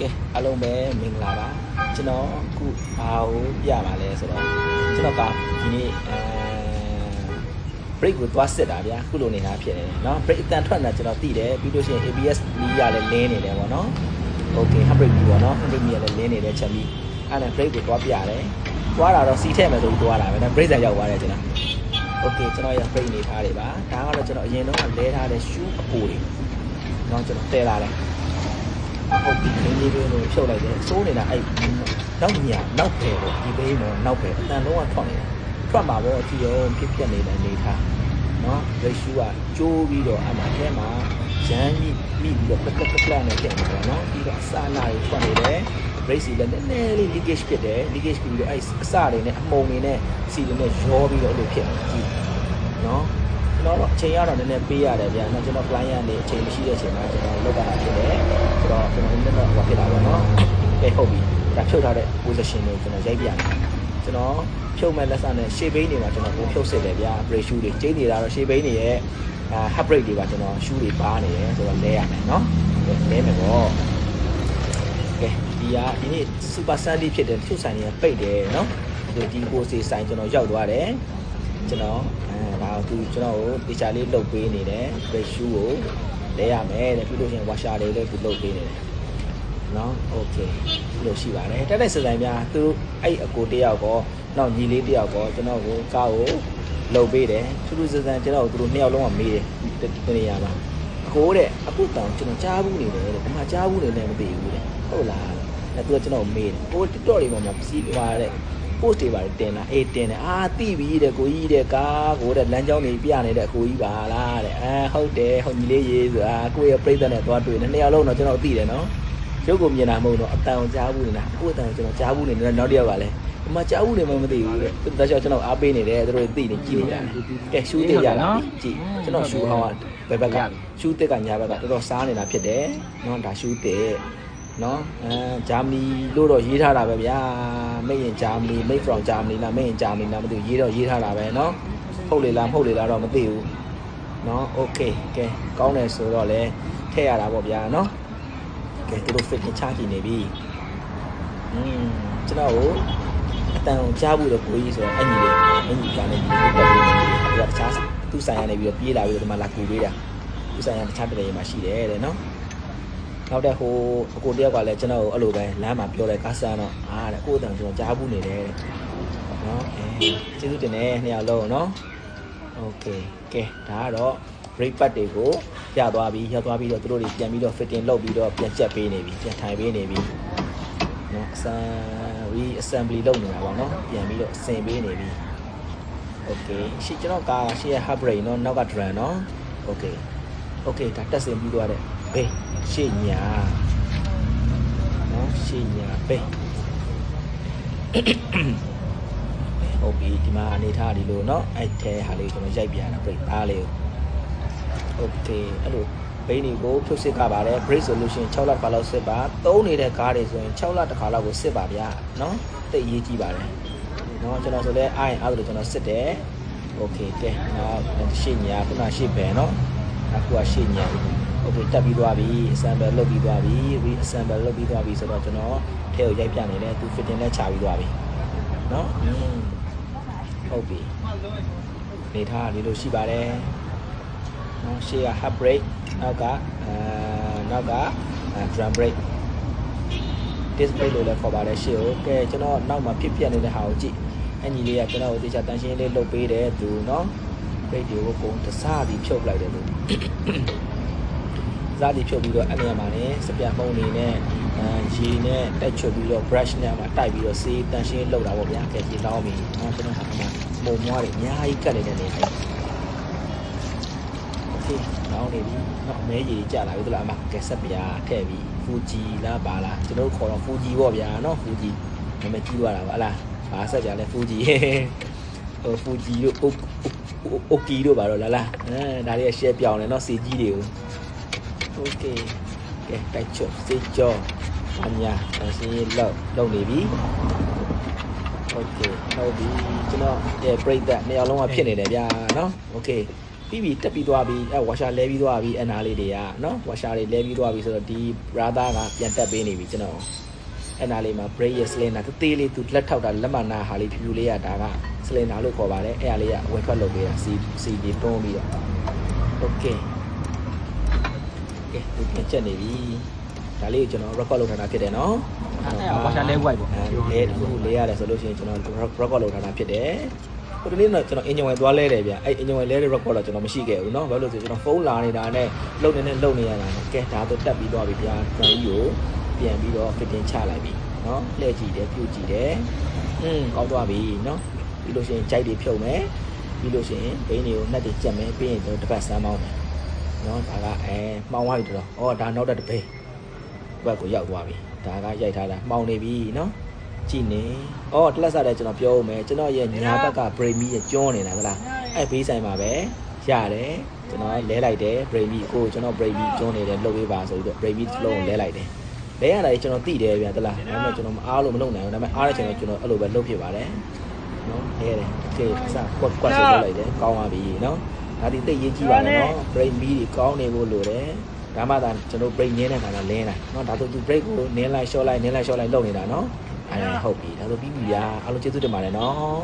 ကဲအားလုံးပဲမင်္ဂလာပါကျွန်တော်အခုဘာကိုပြပါလဲဆိုတော့ကျွန်တော်ကဒီနေ့အဲ break ကိုသွားစစ်တာဗျာခုလိုနေတာဖြစ်နေတယ်เนาะ break အတန်ထွက်နေတာကျွန်တော်သိတယ်ပြီးလို့ရှိရင် ABS မီးရလည်းလင်းနေတယ်ပေါ့နော် okay handbrake မီးပေါ့နော် handbrake မီးရလည်းလင်းနေတယ်ချက်ပြီးအဲ့ဒါ break ကိုသွားပြရတယ်သွားတာတော့စီထည့်မယ်ဆိုပြီးသွားတာပဲနော် break ဆိုင်ရောက်သွားတယ်ကျွန်တော် okay ကျွန်တော်ရ break နေထားတယ်ပါဒါကတော့ကျွန်တော်အရင်တော့လဲထားတဲ့ shoe အပိုတွေเนาะကျွန်တော်တဲလာတယ် ဟုတ်ပြီနင်းလေးပဲလို့ဖြုတ်လိုက်တယ်စိုးနေတာအဲ့နောက်ညာနောက်ပဲပေါ့ဒီဘေးမှာနောက်ပဲအတန်လုံးကထွက်နေတယ်ထွက်မှာပေါ့ဒီရောဖြစ်ဖြစ်နေတဲ့အနေထားနော်ရိတ်ရှူကကျိုးပြီးတော့အမှအထဲမှာရမ်းကြီးမိပြီးတော့ပကပကလနဲ့ဖြစ်နေတယ်နော်ပြီးတော့အစာနာတွေထွက်နေတယ် brace စီလည်းနည်းနည်းလေး leakage ဖြစ်တယ် leakage ပြီးတော့အဲ့အစတွေနဲ့အမှုန်တွေနဲ့စီတွေနဲ့ရောပြီးတော့အဲ့လိုဖြစ်နေကြည့်နော်ကျွန်တော်တော့အချိန်ရတော့နည်းနည်းပေးရတယ်ဗျာနော်ကျွန်တော် client နေအချိန်မရှိတဲ့အချိန်မှာကျွန်တော်လောက်တာဖြစ်တယ်ဆို တော့ကျွန်တော် internet ဟိုဖြစ်လာပါတော့။ကဲဟုတ်ပြီ။ဒါဖြုတ်ထားတဲ့ position ကိုကျွန်တော်ရိုက်ပြတယ်။ကျွန်တော်ဖြုတ်မဲ့လက်စနဲ့ရှေ့ဘိန်းတွေမှာကျွန်တော်ကိုဖြုတ်စစ်တယ်ဗျာ။ brake shoe တွေကျိနေတာတော့ရှေ့ဘိန်းတွေရဲ့အာ hub brake တွေပါကျွန်တော် shoe တွေပါနေတယ်ဆိုတော့လဲရမယ်နော်။လဲမယ်ပေါ့။ကဲဒီကဒီနေ့ super sandy ဖြစ်တယ်ဖြုတ်ဆိုင်တွေကပိတ်တယ်နော်။ဒီဒီကိုစီဆိုင်ကျွန်တော်ရောက်သွားတယ်။ကျွန်တော်အဲဒါသူကျွန်တော်ကိုတေချာလေးလှုပ်ပေးနေတယ် brake shoe ကို လဲရမယ်တဲ့ပြီးလို့ရှိရင် washer တွေလည်းသူလုတ်ပေးနေတယ်เนาะโอเคလို့ရှိပါတယ်တက်တဲ့စဆိုင်များသူအဲ့အကိုတယောက်ကောနောက်ညီလေးတယောက်ကောကျွန်တော်ကိုကားကိုလုတ်ပေးတယ်သူတို့စဆိုင်ကျွန်တော်တို့သူတို့နှစ်ယောက်လုံးကမေးတယ်ဒီနေရာမှာအကိုတဲ့အပုတ်တောင်ကျွန်တော်ကြားဘူးနေတယ်တဲ့ဘာမှကြားဘူးနေတယ်မသိဘူးတဲ့ဟုတ်လားအဲသူကကျွန်တော်မေးတယ်ကို TikTok တွေမှာစီးသွားတဲ့ post တွေပါတယ်တင်တာအေးတင်တယ်အာတိပြီတဲ့ကိုကြီးတဲ့ကားကိုတဲ့လမ်းကြောင်းတွေပြနေတဲ့အကိုကြီးပါလားတဲ့အာဟုတ်တယ်ဟုတ်ညီလေးရေးဆိုတာကိုရဲ့ပြိဿနဲ့သွားတွေ့နေနှစ်ယောက်လုံးတော့ကျွန်တော်သိတယ်နော်ရုပ်ကိုမြင်တာမဟုတ်တော့အတန်ကိုကြားဘူးနေတာကိုယ်အတန်ကိုကျွန်တော်ကြားဘူးနေတယ်နောက်တစ်ယောက်ကလည်းဒီမှာကြားဘူးနေမှမသိဘူးတဲ့သူတို့ကျွန်တော်အားပေးနေတယ်သူတို့သိနေကြည့်နေကြတယ်ကဲရှူးသေးရလားကြည့်ကျွန်တော်ရှူးဟောင်းကဘယ်ဘက်ကရှူးတစ်ကညာဘက်ကတော်တော်စားနေတာဖြစ်တယ်နော်ဒါရှူးတစ် နော်အဲဂျာမနီလို့တော့ရေးထားတာပဲဗျာမိတ်ရင်ဂျာမနီ made from Germany လားမိတ်ရင်ဂျာမနီလားမသိဘူးရေးတော့ရေးထားတာပဲနော်ဟုတ်လေလားမဟုတ်လေလားတော့မသိဘူးနော် okay ကဲကောင်းတယ်ဆိုတော့လေထည့်ရတာပေါ့ဗျာနော်ကဲသူတို့ fit ချကြည့်နေပြီอืมကျွန်တော်ကိုအတန်ကိုကြားဘူးတော့ကိုကြီးဆိုတော့အညီလေးအညီကနေပြီးတော့တက်ပြီးနေပြီသူကတခြားသူ့ဆိုင်ရနေပြီးတော့ပြေးလာပြီးတော့ဒီမှာလာကူပေးတာသူ့ဆိုင်ရတခြားတရေမှာရှိတယ်တဲ့နော် နောက်တဲ့ဟိုအကိုတယောက်ကလည်းကျွန်တော်ကိုအဲ့လိုပဲလမ်းမှာပြောတယ်ကားဆန်တော့အာတဲ့ကိုအတန်ကျွန်တော်ကြားဘူးနေတယ်တဲ့နော်အဲကျေးဇူးတင်တယ်နှစ်ယောက်လုံးနော်โอเคကဲဒါကတော့ brake pad တွေကိုရသွားပြီရသွားပြီးတော့သူတို့တွေပြန်ပြီးတော့ fitting လုပ်ပြီးတော့ပြန်ချက်ပေးနေပြီပြန်ထိုင်ပေးနေပြီနော်အစမ်း re assembly လုပ်နေတာပေါ့နော်ပြန်ပြီးတော့ဆင်ပေးနေပြီโอเคရှေ့ကျွန်တော်ကားရှေ့ရ hub brake နော်နောက်က drum နော်โอเคโอเคဒါတက်ဆင်ပြီးသွားတ ယ်ဘေးရှေ့ညာနော်ရှေ့ညာဘေးဟုတ်ပြီဒီမှာအနေထားဒီလိုเนาะအဲ့ထဲဟာလေးကျွန်တော်ရိုက်ပြရတာ break သားလေးကို okay အဲ့လိုဘိန်းတွေကိုဖြုတ်စစ်ကပါတယ် break solution 6လတစ်ခါလောက်စစ်ပါသုံးနေတဲ့ကားတွေဆိုရင်6လတစ်ခါလောက်ကိုစစ်ပါဗျာเนาะတိတ်ရေးကြည့်ပါတယ်เนาะကျွန်တော်ဆိုလဲအားရင်အားလို့ကျွန်တော်စစ်တယ် okay ကဲနောက်ရှေ့ညာခုနရှေ့ဘယ်เนาะအခုကရှေ့ညာ okay တက်ပြီးသွားပြီ assemble လုပ်ပြီးသွားပြီ re assemble လုပ်ပြီးသွားပြီဆိုတော့ကျွန်တော်ထဲကိုရိုက်ပြနေတယ်သူ fitting နဲ့ခြာပြီးသွားပြီเนาะอืมဟုတ်ပြီနေထားလေးလိုရှိပါတယ်เนาะရှေ့က half brake နောက်ကအဲနောက်က drum brake disc brake လို့လည်းခေါ်ပါတယ်ရှေ့ကိုကဲကျွန်တော်နောက်မှာဖြစ်ပြနေတဲ့ဟာကိုကြည့်အညီလေးကကျွန်တော်ကိုတေချာတန်ရှင်းလေးလုပ်ပေးတယ်သူเนาะ brake တွေကိုကုန်တစားပြီးဖြုတ်လိုက်တယ်သူ ဇာတိဖြုတ်ပြီးတော့အဲ့နေရာမှာလည်းစပြမှုံနေနဲ့အဲရေနဲ့တိုက်ချွတ်ပြီးတော့ brush နဲ့မှာတိုက်ပြီးတော့စေးတန်ရှင်းလောက်တာပေါ့ဗျာကဲရေလောင်းပြီနော်ကျွန်တော်ဟာမှာမုံမွားတွေအများကြီးကတ်နေတဲ့နေတိုင်းโอเคလောင်းနေပြီနော်အမဲကြီးကြာလာပြီသလားအမကဲဆက်ပြားထည့်ပြီးဖူဂျီလားပါလားကျွန်တော်ခေါ်တော့ဖူဂျီပေါ့ဗျာနော်ဖူဂျီနာမည်ကြီးသွားတာပါဟလားဘာဆက်ကြလဲဖူဂျီဟိုဖူဂျီတို့အိုကီတို့ပါတော့လားလားအဲဒါတွေက share ပြောင်းတယ်နော်စီကြီးတွေကို โอเคကဲတိုက်ချောစေးကြောအညာအစင်းလောက်လောက်နေပြီโอเคဟုတ်ပြီကျွန်တော်ရဲ့ break that နှစ်ယောက်လုံးကဖြစ်နေတယ်ဗျာเนาะโอเค ပြီးပြီတက်ပြီးသွားပြီအဲဝါရှာလဲပြီးသွားပြီအနာလေးတွေကနော်ဝါရှာတွေလဲပြီးသွားပြီဆိုတော့ဒီ brother ကပြန်တက်ပေးနေပြီကျွန်တော်အနာလေးမှာ brake ရဲ့ cylinder တသေးလေးသူလက်ထောက်တာလက်မနာဟာလေးဖြူဖြူလေးရဒါက cylinder လို့ခေါ်ပါတယ်အဲ့ဒါလေးကဝယ်ထွက်လုပ်ပေးတာ C C ဒီတွန်းပြီးတော့ okay ကဲဒီပြန်ချက်နေပြီဒါလေးကိုကျွန်တော် record လုပ်ထားတာဖြစ်တယ်နော် အဲ့ဒါဝါရှာလဲဝိုက်ပေါ့ အဲလဲခုလဲရတယ်ဆိုလို့ရှိရင်ကျွန်တော် record လုပ်ထားတာဖြစ်တယ်ဟိုတနေ့တော့ကျွန်တော် engine ဝင်သွားလဲတယ်ဗျအဲ့ engine ဝင်လဲတဲ့ record တော့ကျွန်တော်မရှိခဲ့ဘူးเนาะဘာလို့လဲဆိုကျွန်တော်ဖုန်းလာနေတာနဲ့လုံနေနဲ့လုံနေရတာနဲ့ကဲဒါတော့တက်ပြီးသွားပြီဗျာကျွန်တော်ကြီးကိုပြန်ပြီးတော့ fitting ချလိုက်ပြီเนาะလှည့်ကြည့်တယ်ပြုတ်ကြည့်တယ်อืมကောင်းသွားပြီเนาะပြီးလို့ရှိရင်ကြိုက်တွေဖြုတ်မယ်ပြီးလို့ရှိရင်ဘိန်းတွေကိုနှက်တွေကြက်မယ်ပြီးရင်တော့တစ်ပတ်စမ်းမောင်းမယ် နော်ဒါကအဲမှောင်လိုက်တော့ဩဒါနောက်တစ်ပိဘက်ကိုရောက်သွားပြီဒါကရိုက်ထားတာမှောင်နေပြီနော်ကြည့်နေဩတလက်စားတဲ့ကျွန်တော်ပြောဦးမယ်ကျွန်တော်ရဲ့ညာဘက်ကဘရိမီရဲ့ကျွန်းနေတာဟုတ်လားအဲ့ဘေးဆိုင်မှာပဲရတယ်ကျွန်တော်လဲလိုက်တယ်ဘရိမီကိုကျွန်တော်ဘရိမီကျွန်းနေတယ်လှုပ်ပေးပါဆိုပြီးတော့ဘရိမီလုံးလဲလိုက်တယ်လဲရတာကြီးကျွန်တော်သိတယ်ဗျာတလားဒါပေမဲ့ကျွန်တော်မအားလို့မလုပ်နိုင်ဘူးဒါပေမဲ့အားတဲ့ချိန်တော့ကျွန်တော်အဲ့လိုပဲလှုပ်ဖြစ်ပါတယ်နော်လဲတယ်ကဲစကွက်ကွက်ဆိုလိုက်တယ်ကောင်းပါပြီနော် ဒါဒီသိရေးကြည့်ပါနဲ့နော်။ break မီတွေကောင်းနေဖို့လိုတယ်။ဒါမှသာကျွန်တော် break နင်းတဲ့ခါမှာလင်းနိုင်။နော်ဒါဆိုသူ break ကိုနင်းလိုက် short လိုက်နင်းလိုက် short လိုက်လုပ်နေတာနော်။အဲဟုတ်ပြီဒါဆိုပြီးပြီဗျာအားလုံးကျေးဇူးတင်ပါတယ်နော်